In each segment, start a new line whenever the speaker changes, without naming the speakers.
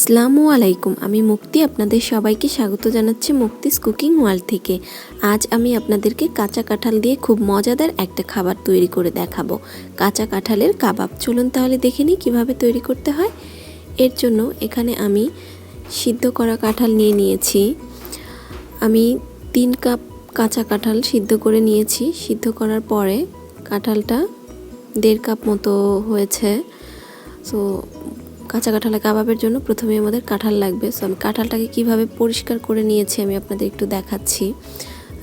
আসসালামু আলাইকুম। আমি মুক্তি, আপনাদের সবাইকে স্বাগত জানাচ্ছি মুক্তিস কুকিং ওয়ার্ল্ড থেকে। আজ আমি আপনাদেরকে কাঁচা কাঁঠাল দিয়ে খুব মজাদার একটা খাবার তৈরি করে দেখাবো। কাঁচা কাঁঠালের কাবাব। চলুন তাহলে দেখে নিই কীভাবে তৈরি করতে হয়। এর জন্য এখানে আমি সিদ্ধ করা কাঁঠাল নিয়ে নিয়েছি। আমি তিন কাপ কাঁচা কাঁঠাল সিদ্ধ করে নিয়েছি। সিদ্ধ করার পরে কাঁঠালটা দেড় কাপ মতো হয়েছে। সো কাঁচা কাঁঠালে কাবাবের জন্য প্রথমে আমাদের কাঁঠাল লাগবে। সো আমি কাঁঠালটাকে কীভাবে পরিষ্কার করে নিয়েছি আমি আপনাদের একটু দেখাচ্ছি।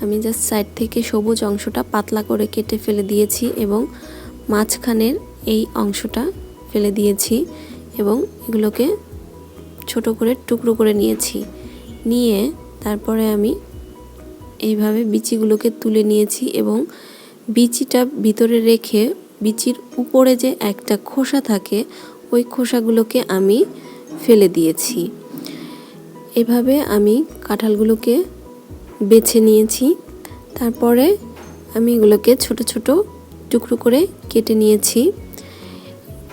আমি জাস্ট সাইড থেকে সবুজ অংশটা পাতলা করে কেটে ফেলে দিয়েছি এবং মাঝখানের এই অংশটা ফেলে দিয়েছি এবং এগুলোকে ছোট করে টুকরো করে নিয়েছি। নিয়ে তারপরে আমি এইভাবে বিচিগুলোকে তুলে নিয়েছি এবং বিচিটা ভিতরে রেখে বিচির উপরে যে একটা খোসা থাকে ওই খোসাগুলোকে আমি ফেলে দিয়েছি। এভাবে আমি কাঁঠালগুলোকে বেছে নিয়েছি। তারপরে আমি এগুলোকে ছোট ছোট টুকরো করে কেটে নিয়েছি।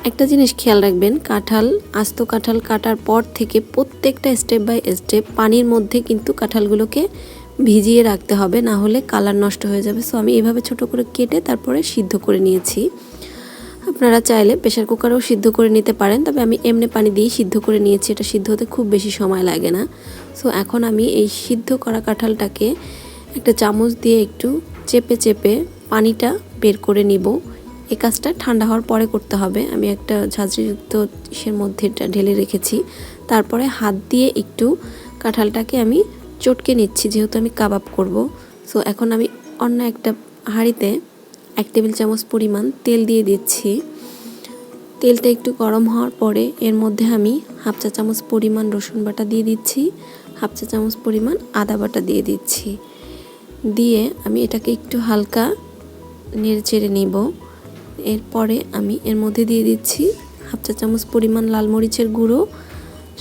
একটা জিনিস খেয়াল রাখবেন, কাঁঠাল, আস্ত কাঁঠাল কাটার পর থেকে প্রত্যেকটা স্টেপ বাই স্টেপ পানির মধ্যে কিন্তু কাঁঠালগুলোকে ভিজিয়ে রাখতে হবে, না হলে কালার নষ্ট হয়ে যাবে। সো আমি এভাবে ছোট করে কেটে তারপরে সিদ্ধ করে নিয়েছি। আপনারা চাইলে প্রেশার কুকারেও সিদ্ধ করে নিতে পারেন, তবে আমি এমনি পানি দিয়েই সিদ্ধ করে নিয়েছি। এটা সিদ্ধ হতে খুব বেশি সময় লাগে না। সো এখন আমি এই সিদ্ধ করা কাঁঠালটাকে একটা চামচ দিয়ে একটু চেপে চেপে পানিটা বের করে নিব। এই কাজটা ঠান্ডা হওয়ার পরে করতে হবে। আমি একটা ঝাঁঝরিযুক্ত ইসের মধ্যে এটা ঢেলে রেখেছি। তারপরে হাত দিয়ে একটু কাঁঠালটাকে আমি চটকে নিচ্ছি, যেহেতু আমি কাবাব করব। সো এখন আমি অন্য একটা হাঁড়িতে এক টেবিল চামচ পরিমাণ তেল দিয়ে দিচ্ছি। তেলটা একটু গরম হওয়ার পরে এর মধ্যে আমি হাফ চা চামচ পরিমাণ রসুন বাটা দিয়ে দিচ্ছি, হাফ চা চামচ পরিমাণ আদা বাটা দিয়ে দিচ্ছি। দিয়ে আমি এটাকে একটু হালকা নেড়ে চেড়ে নিব। এরপরে আমি এর মধ্যে দিয়ে দিচ্ছি হাফ চা চামচ পরিমাণ লাল মরিচের গুঁড়ো,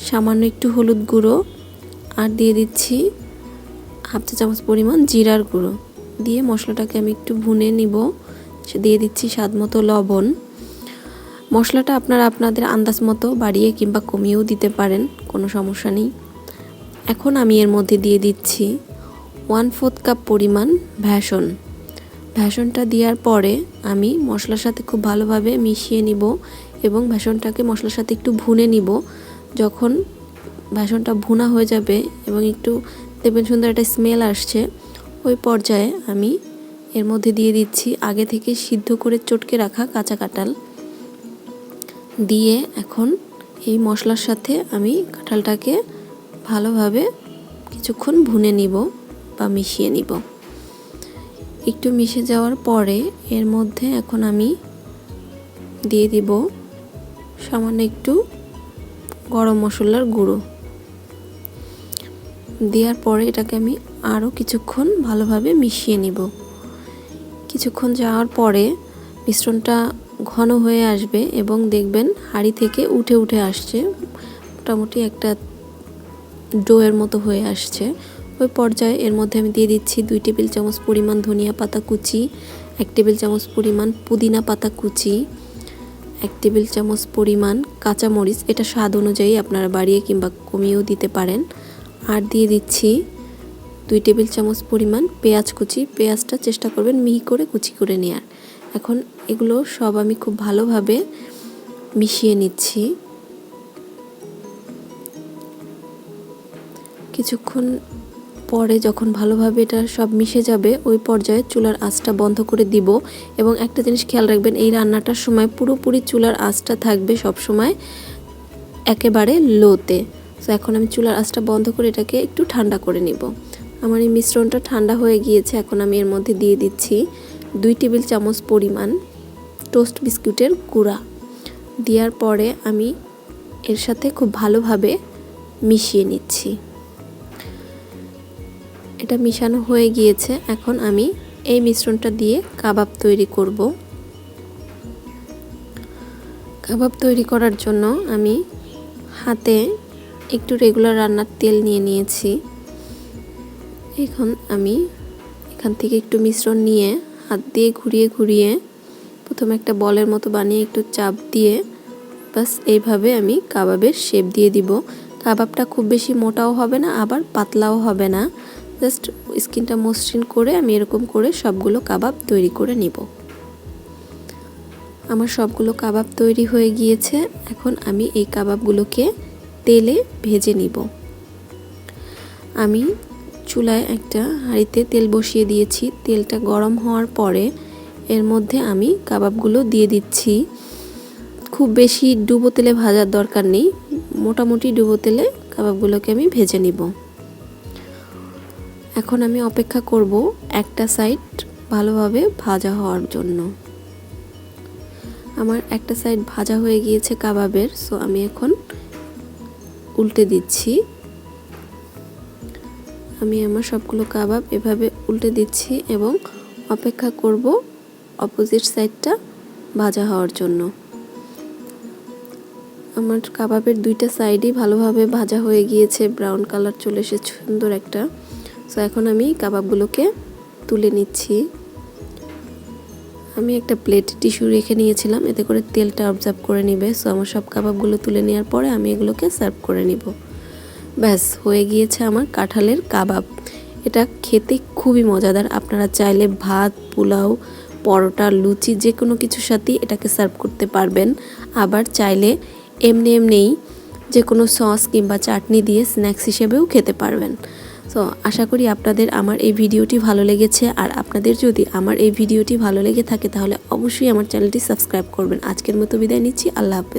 সামান্য একটু হলুদ গুঁড়ো আর দিয়ে দিচ্ছি হাফ চা চামচ পরিমাণ জিরার গুঁড়ো। দিয়ে মশলাটাকে আমি একটু ভুনে নিব। দিয়ে দিচ্ছি স্বাদ মতো লবণ। মশলাটা আপনারা আপনাদের আন্দাজ মতো বাড়িয়ে কিংবা কমিয়েও দিতে পারেন, কোনো সমস্যা নেই। এখন আমি এর মধ্যে দিয়ে দিচ্ছি ওয়ান ফোর্থ কাপ পরিমাণ ভ্যাসন। ভ্যাসনটা দেওয়ার পরে আমি মশলার সাথে খুব ভালোভাবে মিশিয়ে নিব এবং ভ্যাসনটাকে মশলার সাথে একটু ভুনে নিব। যখন ভ্যাসনটা ভুনা হয়ে যাবে এবং একটু দেখবেন সুন্দর একটা স্মেল আসছে, ওই পর্যায়ে আমি এর মধ্যে দিয়ে দিচ্ছি আগে থেকে সিদ্ধ করে চটকে রাখা কাঁচা কাঁঠাল। দিয়ে এখন এই মশলার সাথে আমি কাঁঠালটাকে ভালোভাবে কিছুক্ষণ ভুনে নিব বা মিশিয়ে নিব। একটু মিশে যাওয়ার পরে এর মধ্যে এখন আমি দিয়ে দিব সামান্য একটু গরম মশলার গুঁড়ো। দেওয়ার পরে এটাকে আমি আরও কিছুক্ষণ ভালোভাবে মিশিয়ে নিব। কিছুক্ষণ যাওয়ার পরে মিশ্রণটা ঘন হয়ে আসবে এবং দেখবেন হাঁড়ি থেকে উঠে উঠে আসছে। মোটামুটি একটা ডোয়ের মতো হয়ে আসছে। ওই পর্যায়ে এর মধ্যে আমি দিয়ে দিচ্ছি দুই টেবিল চামচ পরিমাণ ধনিয়া পাতা কুচি, এক টেবিল চামচ পরিমাণ পুদিনা পাতা কুচি, এক টেবিল চামচ পরিমাণ কাঁচামরিচ। এটা স্বাদ অনুযায়ী আপনারা বাড়িয়ে কিংবা কমিয়েও দিতে পারেন। আর দিয়ে দিচ্ছি দুই টেবিল চামচ পরিমাণ পেঁয়াজ কুচি। পেঁয়াজটা চেষ্টা করবেন মিহি করে কুচি করে নেওয়ার এখন এগুলো সব আমি খুব ভালোভাবে মিশিয়ে নিচ্ছি। কিছুক্ষণ পরে যখন ভালোভাবে এটা সব মিশে যাবে, ওই পর্যায়ে চুলার আঁচটা বন্ধ করে দিব এবং একটা জিনিস খেয়াল রাখবেন, এই রান্নাটার সময় পুরোপুরি চুলার আঁচটা থাকবে সব সময় একেবারে লোতে। তো এখন আমি চুলার আঁচটা বন্ধ করে এটাকে একটু ঠান্ডা করে নিব। আমার এই মিশ্রণটা ঠান্ডা হয়ে গিয়েছে, এখন আমি এর মধ্যে দিয়ে দিচ্ছি দুই টেবিল চামচ পরিমাণ টোস্ট বিস্কুটের গুঁড়া। দেওয়ার পরে আমি এর সাথে খুব ভালোভাবে মিশিয়ে নিচ্ছি। এটা মিশানো হয়ে গিয়েছে, এখন আমি এই মিশ্রণটা দিয়ে কাবাব তৈরি করব। কাবাব তৈরি করার জন্য আমি হাতে একটু রেগুলার রান্নার তেল নিয়ে নিয়েছি। এখন আমি এখান থেকে একটু মিশ্রণ নিয়ে হাত দিয়ে ঘুরিয়ে ঘুরিয়ে প্রথমে একটা বলের মতো বানিয়ে একটু চাপ দিয়ে বাস এইভাবে আমি কাবাবের শেপ দিয়ে দিব। কাবাবটা খুব বেশি মোটাও হবে না, আবার পাতলাও হবে না। জাস্ট স্কিনটা মসৃণ করে আমি এরকম করে সবগুলো কাবাব তৈরি করে নিব। আমার সবগুলো কাবাব তৈরি হয়ে গিয়েছে, এখন আমি এই কাবাবগুলোকে তেলে ভেজে নিব। আমি চুলায় একটা হাঁড়িতে তেল বসিয়ে দিয়েছি। তেলটা গরম হওয়ার পরে এর মধ্যে আমি কাবাবগুলো দিয়ে দিচ্ছি। খুব বেশি ডুবো তেলে ভাজার দরকার নেই। মোটামুটি ডুবো তেলে কাবাবগুলোকে আমি ভেজে নিব। এখন আমি অপেক্ষা করব একটা সাইড ভালোভাবে ভাজা হওয়ার জন্য। আমার একটা সাইড ভাজা হয়ে গিয়েছে কাবাবের, সো আমি এখন উল্টে দিচ্ছি। আমি আমার সবগুলো কাবাব এভাবে উল্টে দিচ্ছি এবং অপেক্ষা করব অপোজিট সাইডটা ভাজা হওয়ার জন্য। আমার কাবাবের দুইটা সাইডই ভালোভাবে ভাজা হয়ে গিয়েছে ব্রাউন কালার চলে এসেছে, সুন্দর একটা। সো এখন আমি কাবাবগুলোকে তুলে নিচ্ছি। আমি একটা প্লেট টিস্যু রেখে নিয়েছিলাম, এতে করে তেলটা অবজার্ভ করে নিবে। সো আমার সব কাবাবগুলো তুলে নেওয়ার পরে আমি এগুলোকে সার্ভ করে নিব। ব্যাস, হয়ে গিয়েছে আমার কাঁঠালের কাবাব। এটা খেতে খুবই মজাদার। আপনারা চাইলে ভাত, পোলাও, পরোটা, লুচি যে কোনো কিছুর সাথেই এটাকে সার্ভ করতে পারবেন। আবার চাইলে এমনি এমনিই যে কোনো সস কিংবা চাটনি দিয়ে স্ন্যাক্স হিসেবেও খেতে পারবেন। তো আশা করি আপনাদের আমার এই ভিডিওটি ভালো লেগেছে। আর আপনাদের যদি আমার এই ভিডিওটি ভালো লেগে থাকে, তাহলে অবশ্যই আমার চ্যানেলটি সাবস্ক্রাইব করবেন। আজকের মতো বিদায় নিচ্ছি। আল্লাহ হাফেজ।